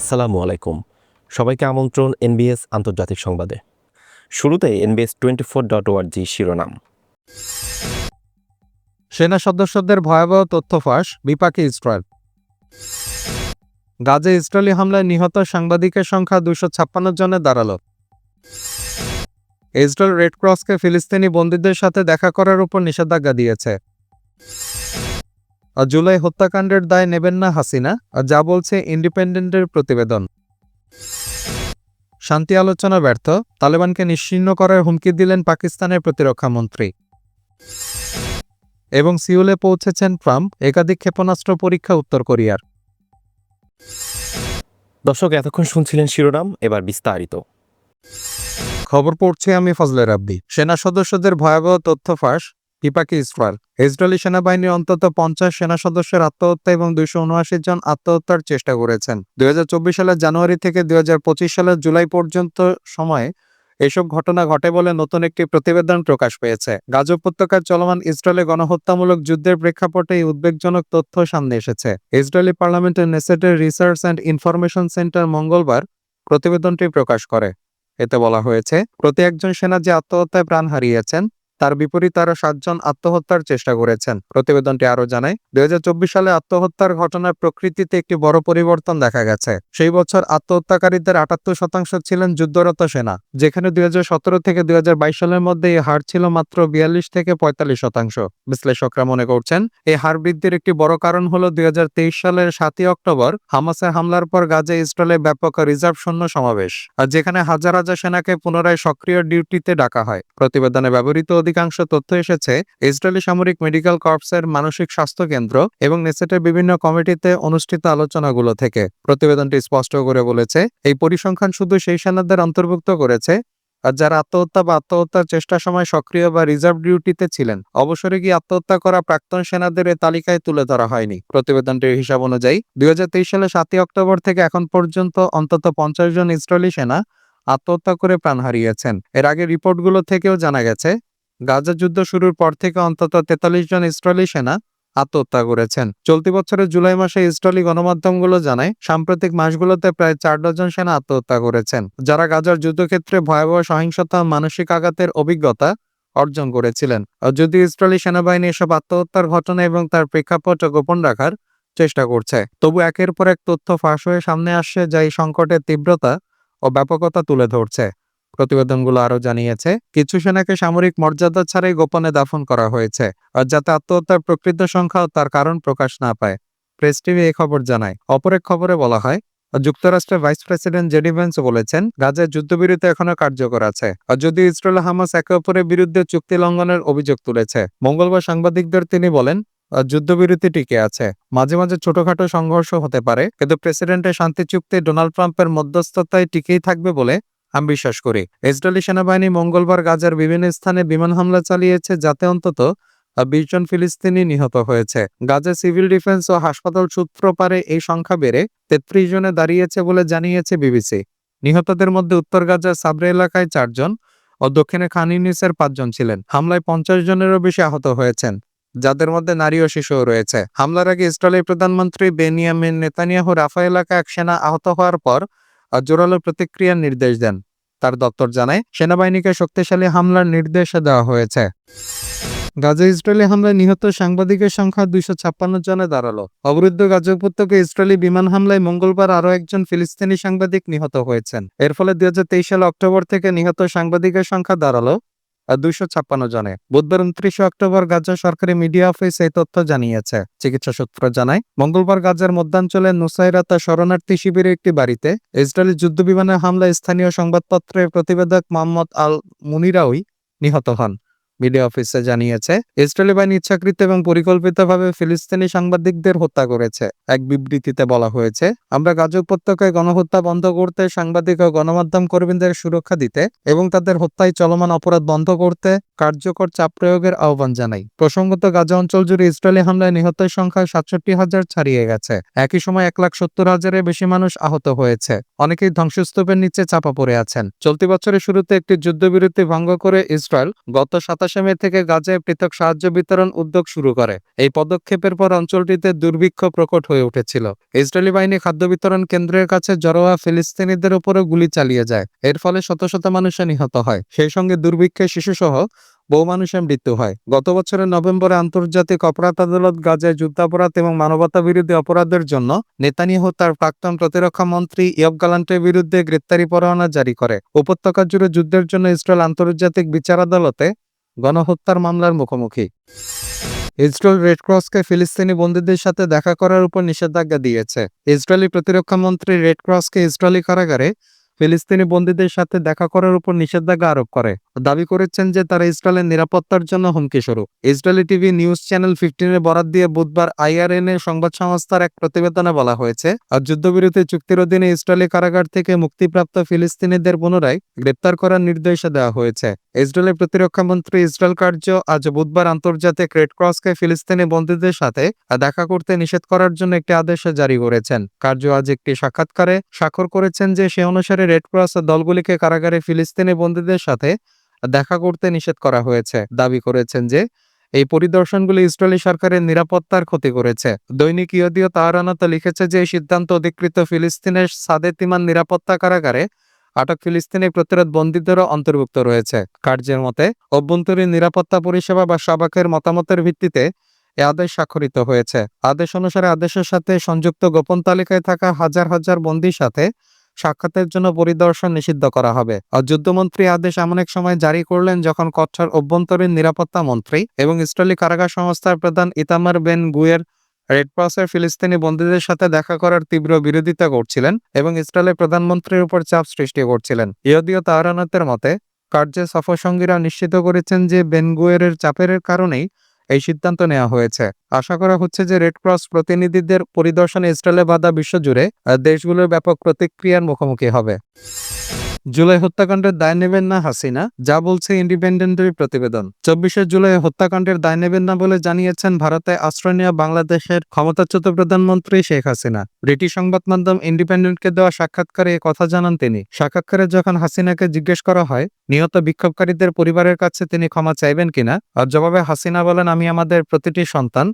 আসসালামু আলাইকুম। সবাইকে আমন্ত্রণ এনবিএস আন্তর্জাতিক সংবাদে। শুরুতে NBS twenty four dot org শিরোনাম। সেনা সদস্যদের ভয়াবহ তথ্য ফাঁস, বিপাকে ইসরায়েল। গাজে ইসরায়েলি হামলায় নিহত সাংবাদিকের সংখ্যা দুশো ছাপ্পান্ন জনে দাঁড়াল। ইসরায়েল রেড ক্রসকে ফিলিস্তিনি বন্দীদের সাথে দেখা করার উপর নিষেধাজ্ঞা দিয়েছে। জুলাই হত্যাকাণ্ডের দায় নেবেন না হাসিনা আর যা বলছে ইন্ডিপেন্ডেন্টের প্রতিবেদন। শান্তি আলোচনা ব্যর্থ তালেবানকে নিশ্চিহ্ন করার হুমকি দিলেন পাকিস্তানের প্রতিরক্ষা মন্ত্রী। এবং সিউলে পৌঁছেছেন ট্রাম্প একাধিক ক্ষেপণাস্ত্র পরীক্ষা উত্তর কোরিয়ার। দর্শক এতক্ষণ শুনছিলেন শিরোনাম এবার বিস্তারিত। খবর পড়ছি আমি ফজলে রাব্বি। সেনা সদস্যদের ভয়াবহ তথ্য ফাঁস বিপাকে ইসরায়েল ইসরায়েলি সেনাবাহিনীর অন্তত পঞ্চাশ সেনা সদস্যের আত্মহত্যা এবং দুইশো উনআশি জন আত্মহত্যার চেষ্টা করেছেন। দুই হাজার চব্বিশ সালের জানুয়ারি থেকে দুই হাজার পঁচিশ সালের জুলাই পর্যন্ত সময়ে এসব ঘটনা ঘটে বলে নতুন একটি প্রতিবেদন প্রকাশ পেয়েছে। গাজ উপত্যকার চলমান ইসরায়েলে গণহত্যামূলক যুদ্ধের প্রেক্ষাপটে উদ্বেগজনক তথ্য সামনে এসেছে। ইসরায়েলি পার্লামেন্টের নেসেটের রিসার্চ অ্যান্ড ইনফরমেশন সেন্টার মঙ্গলবার প্রতিবেদনটি প্রকাশ করে। এতে বলা হয়েছে, প্রতি একজন সেনা যে আত্মহত্যায় প্রাণ হারিয়েছেন তার বিপরীতে আরও সাতজন আত্মহত্যার চেষ্টা করেছেন। প্রতিবেদনটি আরও জানায়, দুই হাজার চব্বিশ সালে আত্মহত্যার ঘটনার প্রকৃতিতে একটি বড় পরিবর্তন দেখা গেছে। সেই বছর আত্মহত্যাকারীদের আটাত্তর শতাংশ ছিলেন যুদ্ধরত সেনা, যেখানে দুই থেকে দুই সালের মধ্যে এই হার ছিল মাত্র বিয়াল্লিশ থেকে পঁয়তাল্লিশ শতাংশ। বিশ্লেষকরা মনে করছেন, এই হার বৃদ্ধির একটি বড় কারণ হল দুই হাজার তেইশ সালের সাতই অক্টোবর হামাসের হামলার পর গাজে ইসরায়েলে ব্যাপক রিজার্ভ সৈন্য সমাবেশ, আর যেখানে হাজার হাজার সেনাকে পুনরায় সক্রিয় ডিউটিতে ডাকা হয়। প্রতিবেদনে ব্যবহৃত অধিকাংশ তথ্য এসেছে, ইসরায়েলি সামরিক মেডিকেল কর্পসের মানসিক স্বাস্থ্য কেন্দ্র এবং নেসেটের বিভিন্ন কমিটিতে অনুষ্ঠিত আলোচনাগুলো থেকে। প্রতিবেদনটি স্পষ্ট করে বলেছে, এই পরিসংখ্যান শুধু সেই সেনাদের অন্তর্ভুক্ত করেছে যারা আত্মহত্যা বা আত্মহত্যার চেষ্টার সময় সক্রিয় বা রিজার্ভ ডিউটিতে ছিলেন, অবসরে গিয়ে আত্মহত্যা করা প্রাক্তন সেনাদের তালিকায় তুলে ধরা হয়নি। প্রতিবেদনটির হিসাব অনুযায়ী, দুই সালে সাতই অক্টোবর থেকে এখন পর্যন্ত অন্তত পঞ্চাশ জন ইসরায়েলি সেনা আত্মহত্যা করে প্রাণ হারিয়েছেন। এর আগে রিপোর্টগুলো থেকেও জানা গেছে গাজা যুদ্ধ শুরুর পর থেকে অন্তত তেতাল্লিশ জন ইসরায়েলি সেনা আত্মহত্যা করেছেন। চলতি বছরের জুলাই মাসে ইসরায়েলি গণমাধ্যমগুলো জানায়, সাম্প্রতিক মাসগুলোতে প্রায় চার ডজন সেনা আত্মহত্যা করেছেন, যারা গাজার যুদ্ধক্ষেত্রে ভয়াবহ সহিংসতা মানসিক আঘাতের অভিজ্ঞতা অর্জন করেছিলেন। যদিও ইসরায়েলি সেনাবাহিনী এসব আত্মহত্যার ঘটনা এবং তার প্রেক্ষাপট গোপন রাখার চেষ্টা করছে, তবু একের পর এক তথ্য ফাঁস হয়ে সামনে আসছে যা এই সংকটের তীব্রতা ও ব্যাপকতা তুলে ধরছে। প্রতিবেদনগুলো আরও জানিয়েছে, কিছু সেনাকে সামরিক মর্যাদা ছাড়াই গোপনে দাফন করা হয়েছে, আর যাতে আত্মহত্যার প্রকৃত সংখ্যা তার কারণ প্রকাশ না পায়। প্রেস টিভি এই খবর জানায়, অপর এক খবরে বলা হয়, যুক্তরাষ্ট্রের ভাইস প্রেসিডেন্ট জেডি ভেন্স বলেছেন, গাজায় যুদ্ধবিরতি এখনও কার্যকর আছে, আর যদি ইসরায়েল হামাস একে অপরের বিরুদ্ধে চুক্তি লঙ্ঘনের অভিযোগ তুলেছে। মঙ্গলবার সাংবাদিকদের তিনি বলেন যুদ্ধবিরতি টিকে আছে, মাঝে মাঝে ছোটখাটো সংঘর্ষ হতে পারে, কিন্তু প্রেসিডেন্টের শান্তি চুক্তি ডোনাল্ড ট্রাম্পের মধ্যস্থতায় টিকেই থাকবে বলে আমি বিশ্বাস করি। ইসরায়েলি সেনাবাহিনী মঙ্গলবার গাজার বিভিন্ন স্থানে বিমান হামলা চালিয়েছে, যাতে অন্তত বিশ জন ফিলিস্তিনি নিহত হয়েছে। গাজা সিভিল ডিফেন্স ও হাসপাতাল সূত্র পারে এই সংখ্যা বেড়ে তেত্রিশ জনে দাঁড়িয়েছে বলে জানিয়েছে বিবিসি। নিহতদের মধ্যে উত্তর গাজার সাবরে এলাকায় চারজন ও দক্ষিণে খান ইউনিসের পাঁচজন ছিলেন। হামলায় পঞ্চাশ জনেরও বেশি আহত হয়েছেন, যাদের মধ্যে নারী ও শিশুও রয়েছে। হামলার আগে ইসরায়েলের প্রধানমন্ত্রী বেনিয়ামিন নেতানিয়াহু রাফা এলাকা এক সেনা আহত হওয়ার পর জোরালো প্রতিক্রিয়ার নির্দেশ দেন। তার দপ্তর জানায়, সেনাবাহিনীকে শক্তিশালী হামলার নির্দেশ দেওয়া হয়েছে। গাজা ইসরায়েলি হামলায় নিহত সাংবাদিকের সংখ্যা দুইশো ছাপ্পান্ন জনে দাঁড়াল। অবরুদ্ধ গাজা উপত্যকে ইসরায়েলি বিমান হামলায় মঙ্গলবার আরও একজন ফিলিস্তিনি সাংবাদিক নিহত হয়েছেন। এর ফলে দুই হাজার তেইশ সালে অক্টোবর থেকে নিহত সাংবাদিকের সংখ্যা দাঁড়াল। দুইশো ছাপ্পান্ন জনে। বুধবার উনত্রিশে অক্টোবর গাজা সরকারি মিডিয়া অফিস এই তথ্য জানিয়েছে। চিকিৎসা সূত্র জানায়, মঙ্গলবার গাজার মধ্যাঞ্চলে নুসাইরাতা শরণার্থী শিবিরের একটি বাড়িতে ইসরায়েলি যুদ্ধ বিমানের হামলায় স্থানীয় সংবাদপত্রের প্রতিবেদক মোহাম্মদ আল মুনিরাউই নিহত হন। মিডিয়া অফিসে জানিয়েছে, ইসরায়েলি বাহিনী ইচ্ছাকৃত এবং পরিকল্পিতভাবে ফিলিস্তিনি সাংবাদিকদের হত্যা করেছে। এক বিবৃতিতে বলা হয়েছে, আমরা গাজা উপত্যকায় গণহত্যা বন্ধ করতে, সাংবাদিক ও গণমাধ্যম কর্মীদের সুরক্ষা দিতে এবং তাদের হত্যায় চলমান অপরাধ বন্ধ করতে কার্যকর চাপ প্রয়োগের আহ্বান জানাই। প্রসঙ্গত, গাজা অঞ্চল জুড়ে ইসরায়েলি হামলায় নিহতের সংখ্যা সাতষট্টি হাজার ছাড়িয়ে গেছে। একই সময় এক লাখ সত্তর হাজারের বেশি মানুষ আহত হয়েছে। অনেকেই ধ্বংসস্তূপের নিচে চাপা পড়ে আছেন। চলতি বছরের শুরুতে একটি যুদ্ধবিরতি ভঙ্গ করে ইসরায়েল গত সাতাশ সাতাশে মে থেকে গাজায় পৃথক সাহায্য বিতরণ উদ্যোগ শুরু করে। এই পদক্ষেপের পর অঞ্চলটিতে দুর্ভিক্ষ প্রকট হয়ে উঠেছিল। ইসরায়েলি বাহিনী খাদ্য বিতরণ কেন্দ্রের কাছে জড়োয়া ফিলিস্তিনিদের উপরও গুলি চালিয়ে যায়। এর ফলে শত শত মানুষ নিহত হয়। সেই সঙ্গে দুর্ভিক্ষে শিশুসহ বহু মানুষের মৃত্যু হয়। গত বছরের নভেম্বরে আন্তর্জাতিক অপরাধ আদালত গাজায় যুদ্ধাপরাধ এবং মানবতা বিরোধী অপরাধের জন্য নেতানিয়াহু তার প্রাক্তন প্রতিরক্ষা মন্ত্রী ইয়ব গালান্টের বিরুদ্ধে গ্রেপ্তারি পরোয়ানা জারি করে। উপত্যকা জুড়ে যুদ্ধের জন্য ইসরায়েল আন্তর্জাতিক বিচার আদালতে গণহত্যার মামলার মুখোমুখি। ইসরায়েল রেড ক্রসকে ফিলিস্তিনি বন্দীদের সাথে দেখা করার উপর নিষেধাজ্ঞা দিয়েছে। ইসরায়েলি প্রতিরক্ষা মন্ত্রী রেড ক্রসকে ইসরায়েলি কারাগারে ফিলিস্তিনি বন্দীদের সাথে দেখা করার উপর নিষেধাজ্ঞা আরোপ করে। দাবি করেছেন যে তারা ইসরায়েলের নিরাপত্তার জন্য হুমকি স্বরূপ। ইসরায়েলি টিভি নিউজ চ্যানেল ফিফটিনের বরাত দিয়ে বুধবার আইআরএন এর সংবাদ সংস্থার এক প্রতিবেদনে বলা হয়েছে আর যুদ্ধবিরতি চুক্তির অধীনে ইসরায়েলি কারাগার থেকে মুক্তিপ্রাপ্ত ফিলিস্তিনিদের পুনরায় গ্রেপ্তার করার নির্দেশ দেওয়া হয়েছে। ইসরায়েলের প্রতিরক্ষা মন্ত্রী ইসরায়েল কার্য আজ বুধবার আন্তর্জাতিক রেড ক্রসকে ফিলিস্তিনি বন্দীদের সাথে দেখা করতে নিষেধ করার জন্য একটি আদেশ জারি করেছেন। কার্য আজ একটি সাক্ষাৎকারে স্বাক্ষর করেছেন যে সে অনুসারে রেড ক্রস দলগুলিকে কারাগারে ফিলিস্তিনি বন্দীদের সাথে দেখা করতে নিষেধ করা হয়েছে। দাবি করেছেন যে, এই পরিদর্শনগুলি ইসরায়েলি সরকারের নিরাপত্তার ক্ষতি করেছে। দৈনিক ইয়দীয় তাহারানাতে লিখেছে যে, এই সিদ্ধান্ত অধিকৃত ফিলিস্তিনের সাদেতিমান নিরাপত্তা কারাগারে আটক ফিলিস্তিনি প্রতিরোধ বন্দীদেরও অন্তর্ভুক্ত রয়েছে। কার্যের মতে, অভ্যন্তরীণ নিরাপত্তা পরিষেবা বা সাবাকের মতামতের ভিত্তিতে এ আদেশ স্বাক্ষরিত হয়েছে। আদেশ অনুসারে আদেশের সাথে সংযুক্ত গোপন তালিকায় থাকা হাজার হাজার বন্দির সাথে সাক্ষাতের জন্য পরিদর্শন নিষিদ্ধ করা হবে। আর যুদ্ধমন্ত্রী আদেশ এমন এক সময় জারি করলেন যখন কঠোর অভ্যন্তরীণ নিরাপত্তা মন্ত্রী এবং ইসরায়েলি কারাগার সংস্থার প্রধান ইতামার বেন গুয়ের রেড ক্রসের ফিলিস্তিনি বন্দীদের সাথে দেখা করার তীব্র বিরোধিতা করছিলেন এবং ইসরায়েলের প্রধানমন্ত্রীর উপর চাপ সৃষ্টি করছিলেন। ইয়দীয় তাহারানাতের মতে, কার্যে সফরসঙ্গীরা নিশ্চিত করেছেন যে বেনগুয়েরের চাপের কারণেই এই সিদ্ধান্ত নেওয়া হয়েছে। আশা করা হচ্ছে যে রেড ক্রস প্রতিনিধিদের পরিদর্শনে ইসরায়েলে বাধা বিশ্বজুড়ে দেশগুলোর ব্যাপক প্রতিক্রিয়ার মুখোমুখি হবে। জুলাই হত্যাকাণ্ডের দায় নেবেন না হাসিনা, যা বলছে ইন্ডিপেন্ডেন্টের প্রতিবেদন। চব্বিশে জুলাই হত্যাকাণ্ডের দায় নেবেন না বলে জানিয়েছেন ভারতে আশ্রয় নেওয়া বাংলাদেশের ক্ষমতাচ্যুত প্রধানমন্ত্রী শেখ হাসিনা। ব্রিটিশ সংবাদ মাধ্যম ইন্ডিপেন্ডেন্টকে দেওয়া সাক্ষাৎকারে কথা জানান তিনি। সাক্ষাৎকারে যখন হাসিনাকে জিজ্ঞেস করা হয়, নিহত বিক্ষোভকারীদের পরিবারের কাছে তিনি ক্ষমা চাইবেন কিনা? আর জবাবে হাসিনা বলেন, আমি আমাদের প্রতিটি সন্তান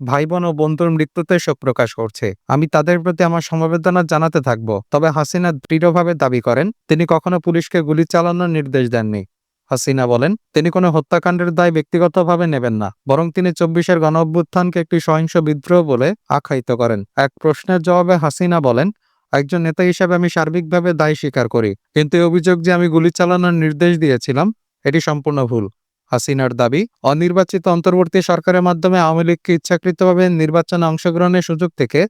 ভাই বোন ও বন্ধুর মৃত্যুতে শোক প্রকাশ করছে। আমি তাদের প্রতি আমার সমবেদনা জানাতে থাকব, তবে হাসিনা দৃঢ়ভাবে দাবি করেন, তিনি কখনো পুলিশকে গুলি চালানোর নির্দেশ দেননি। হাসিনা বলেন, তিনি কোনো হত্যাকাণ্ডের দায় ব্যক্তিগতভাবে নেবেন না, বরং তিনি চব্বিশের গণ অভ্যুত্থানকে একটি সহিংস বিদ্রোহ বলে আখ্যায়িত করেন। এক প্রশ্নের জবাবে হাসিনা বলেন, একজন নেতা হিসেবে আমি সার্বিকভাবে দায় স্বীকার করি, কিন্তু এই অভিযোগ যে আমি গুলি চালানোর নির্দেশ দিয়েছিলাম, এটি সম্পূর্ণ ভুল। হাসিনার দাবি, অনির্বাচিত অন্তর্বর্তী সরকারের মাধ্যমে আওয়ামী লীগকে ইচ্ছাকৃতভাবে নির্বাচনে অংশগ্রহণের সুযোগ থেকে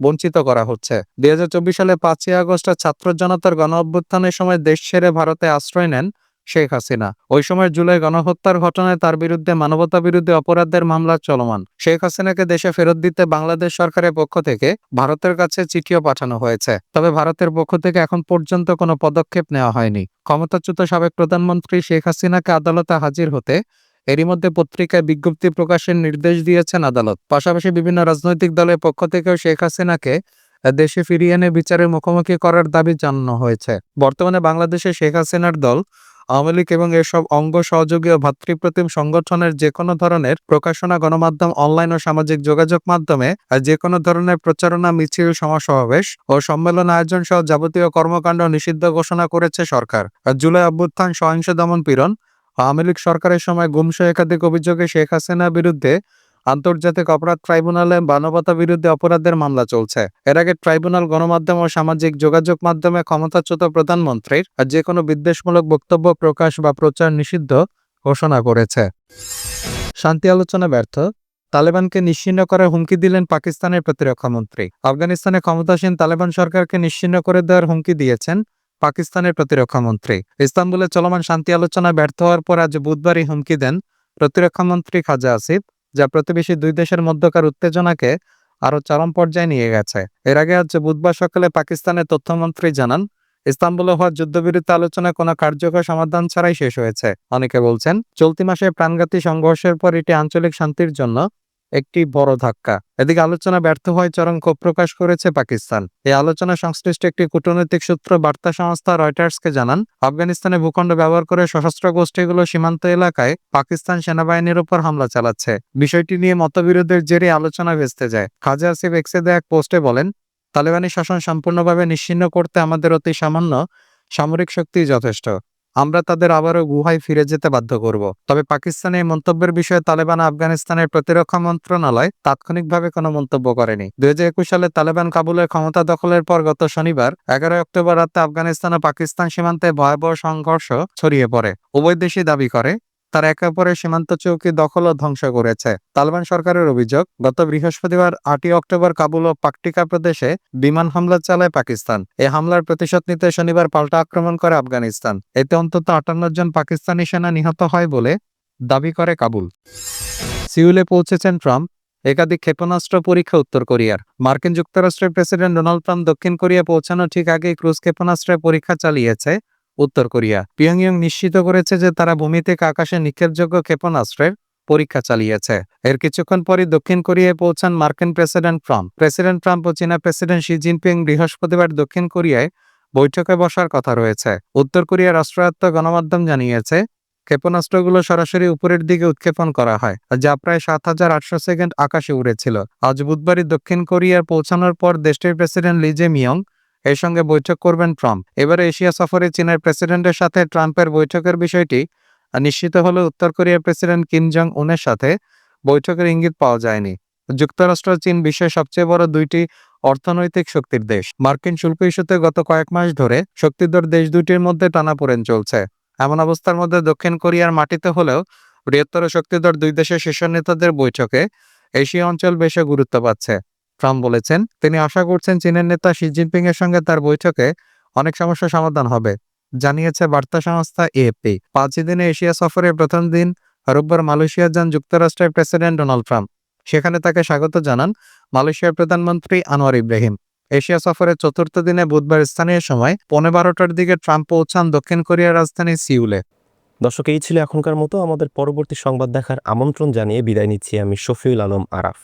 বঞ্চিত করা হচ্ছে। দুই হাজার চব্বিশ সালে পাঁচই আগস্ট ছাত্র জনতার গণ অভ্যুত্থানের সময় দেশ ছেড়ে ভারতে আশ্রয় নেন শেখ হাসিনা। ওই সময় জুলাই গণহত্যার ঘটনায় তার বিরুদ্ধে মানবতা বিরোধী অপরাধের মামলা চলমান। শেখ হাসিনাকে দেশে ফেরত দিতে বাংলাদেশ সরকারের পক্ষ থেকে ভারতের কাছে চিঠিও পাঠানো হয়েছে। তবে ভারতের পক্ষ থেকে এখন পর্যন্ত কোনো পদক্ষেপ নেওয়া হয়নি। ক্ষমতাচ্যুত সাবেক প্রধানমন্ত্রী শেখ হাসিনাকে আদালতে হাজির হতে এরই মধ্যে পত্রিকায় বিজ্ঞপ্তি প্রকাশের নির্দেশ দিয়েছেন আদালত। পাশাপাশি বিভিন্ন রাজনৈতিক দলের পক্ষ থেকেও শেখ হাসিনাকে দেশে ফিরিয়ে এনে বিচারের মুখোমুখি করার দাবি জানানো হয়েছে। বর্তমানে বাংলাদেশে শেখ হাসিনার দল আওয়ামী লীগ এবং এসব অঙ্গ সহযোগী ও ভাতৃপ্রতিম সংগঠনের যে কোনো ধরনের প্রকাশনা, গণমাধ্যম, অনলাইন ও সামাজিক যোগাযোগ মাধ্যমে যে কোনো ধরনের প্রচারণা, মিছিল সমাসমাবেশ ও সম্মেলন আয়োজন সহ যাবতীয় কর্মকাণ্ড নিষিদ্ধ ঘোষণা করেছে সরকার। জুলাই অভ্যুত্থান, সহিংস দমন পীড়ন, আওয়ামী লীগ সরকারের সময় গুমসহ একাধিক অভিযোগে শেখ হাসিনার বিরুদ্ধে আন্তর্জাতিক অপরাধ ট্রাইব্যুনালে মানবতা বিরুদ্ধে অপরাধের মামলা চলছে। এর আগে ট্রাইব্যুনাল গণমাধ্যম ও সামাজিক যোগাযোগ মাধ্যমে ক্ষমতাচ্যুত প্রধানমন্ত্রীর যে কোনো বিদ্বেষমূলক বক্তব্য, প্রকাশ বা প্রচার নিষিদ্ধ ঘোষণা করেছে। শান্তি আলোচনা ব্যর্থ। তালেবানকে নিশ্চিন্ন করার হুমকি দিলেন পাকিস্তানের প্রতিরক্ষা মন্ত্রী। আফগানিস্তানে ক্ষমতাসীন তালেবান সরকারকে নিশ্চিন্ন করে দেওয়ার হুমকি দিয়েছেন পাকিস্তানের প্রতিরক্ষা মন্ত্রী। ইস্তাম্বুলে চলমান শান্তি আলোচনা ব্যর্থ হওয়ার পর আজ বুধবারই হুমকি দেন প্রতিরক্ষা মন্ত্রী খাজা আসিফ। যা প্রতিবেশী দুই দেশের মধ্যকার উত্তেজনাকে আরও চরম পর্যায়ে নিয়ে গেছে। এর আগে আজ বুধবার সকালে পাকিস্তানের তথ্যমন্ত্রী জানান, ইস্তাম্বুলে হওয়া যুদ্ধবিরতি আলোচনা কোনো কার্যকর সমাধান ছাড়াই শেষ হয়েছে। অনেকে বলছেন, চলতি মাসে প্রাণঘাতী সংঘর্ষের পর এটি আঞ্চলিক শান্তির জন্য একটি বড় ধাক্কা। এদিকে আলোচনা ব্যর্থ হয় চরম ক্ষোভ প্রকাশ করেছে পাকিস্তান। এই আলোচনা সংশ্লিষ্ট একটি কূটনৈতিক সূত্র বার্তা সংস্থা রয়টার্সকে জানান, আফগানিস্তানে ভূখণ্ড ব্যবহার করে সশস্ত্র গোষ্ঠীগুলো সীমান্ত এলাকায় পাকিস্তান সেনাবাহিনীর উপর হামলা চালাচ্ছে। বিষয়টি নিয়ে মতবিরোধের জেরে আলোচনা ভেস্তে যায়। খাজা আসিফ এক্সে দেয়া এক পোস্টে বলেন, তালেবানি শাসন সম্পূর্ণভাবে নিশ্চিন্ন করতে আমাদের অতি সামান্য সামরিক শক্তি যথেষ্ট। আমরা তাদের আবারও গুহায় ফিরে যেতে বাধ্য করব। তবে পাকিস্তানের এই মন্তব্যের বিষয়ে তালেবান আফগানিস্তানের প্রতিরক্ষা মন্ত্রণালয় তাৎক্ষণিকভাবে কোনো মন্তব্য করেনি। দু হাজার একুশ সালে তালেবান কাবুলের ক্ষমতা দখলের পর গত শনিবার এগারো অক্টোবর রাতে আফগানিস্তান ও পাকিস্তান সীমান্তে ভয়াবহ সংঘর্ষ ছড়িয়ে পড়ে। উভয় দেশই দাবি করে তারা একে অপরের সীমান্ত চৌকি দখল ও ধ্বংস করেছে। তালেবান সরকারের অভিযোগ, গত বৃহস্পতিবার আটই অক্টোবর কাবুল ও পাকটিকা প্রদেশে বিমান হামলা চালায় পাকিস্তান। এই হামলার প্রতিশোধ নিতে শনিবার পাল্টা আক্রমণ করে আফগানিস্তান। এতে অন্তত আটান্ন জন পাকিস্তানি সেনা নিহত হয় বলে দাবি করে কাবুল। সিউলে পৌঁছেছেন ট্রাম্প, একাধিক ক্ষেপণাস্ত্র পরীক্ষা উত্তর কোরিয়ার। মার্কিন যুক্তরাষ্ট্রের প্রেসিডেন্ট ডোনাল্ড ট্রাম্প দক্ষিণ কোরিয়া পৌঁছানো ঠিক আগেই ক্রুজ ক্ষেপণাস্ত্রের পরীক্ষা চালিয়েছে। উত্তর কোরিয়া। পিয়ংইয়ং নিশ্চিত করেছে যে তারা ভূমি থেকে আকাশে নিক্ষেপযোগ্য ক্ষেপণাস্ত্রের পরীক্ষা চালিয়েছে। এর কিছুক্ষণ পরই দক্ষিণ কোরিয়ায় পৌঁছান মার্কিন প্রেসিডেন্ট ট্রাম্প। প্রেসিডেন্ট ট্রাম্প ও চীনা প্রেসিডেন্ট শি জিনপিং বৃহস্পতিবার দক্ষিণ কোরিয়ায় বৈঠকে বসার কথা রয়েছে। উত্তর কোরিয়ার রাষ্ট্রায়ত্ত গণমাধ্যম জানিয়েছে, ক্ষেপণাস্ত্রগুলো সরাসরি উপরের দিকে উৎক্ষেপণ করা হয়, যা প্রায় সাত হাজার আটশো সেকেন্ড আকাশে উড়েছিল। আজ বুধবারই দক্ষিণ কোরিয়ার পৌঁছানোর পর দেশটির প্রেসিডেন্ট লিজে মিয়ং এর সঙ্গে বৈঠক করবেন ট্রাম্প। এবারে এশিয়া সফরে চীনের প্রেসিডেন্টের সাথে ট্রাম্পের বৈঠকের বিষয়টি নিশ্চিত হলে উত্তর কোরিয়ার প্রেসিডেন্ট কিম জং উনের সাথে বৈঠকের ইঙ্গিত পাওয়া যায়নি। যুক্তরাষ্ট্র চীন বিশ্বের সবচেয়ে বড় দুইটি অর্থনৈতিক শক্তির দেশ। মার্কিন শুল্ক ইস্যুতে গত কয়েক মাস ধরে শক্তিধর দেশ দুটির মধ্যে টানাপোড়েন চলছে। এমন অবস্থার মধ্যে দক্ষিণ কোরিয়ার মাটিতে হলেও বৃহত্তর শক্তিধর দুই দেশের শীর্ষ নেতাদের বৈঠকে এশিয়া অঞ্চল বেশি গুরুত্ব পাচ্ছে। ট্রাম্প বলেছেন। তিনি আশা করছেন চীনের নেতা শি জিনপিং এর সঙ্গে তার বৈঠকে অনেক সমস্যার সমাধান হবে, জানিয়েছে বার্তা সংস্থা এএফপি। পাঁচ দিনে এশিয়া সফরের প্রথম দিন রোববার মালয়েশিয়া যান যুক্তরাষ্ট্রের প্রেসিডেন্ট ডোনাল্ড ট্রাম্প। সেখানে তাকে স্বাগত জানান মালয়েশিয়ার প্রধানমন্ত্রী আনোয়ার ইব্রাহিম। এশিয়া সফরের চতুর্থ দিনে বুধবার স্থানীয় সময় পৌনে বারোটার দিকে ট্রাম্প পৌঁছান দক্ষিণ কোরিয়ার রাজধানী সিউলে। দর্শক, এই ছিল এখনকার মতো। আমাদের পরবর্তী সংবাদ দেখার আমন্ত্রণ জানিয়ে বিদায় নিচ্ছি আমি শফিউল আলম আরাফ।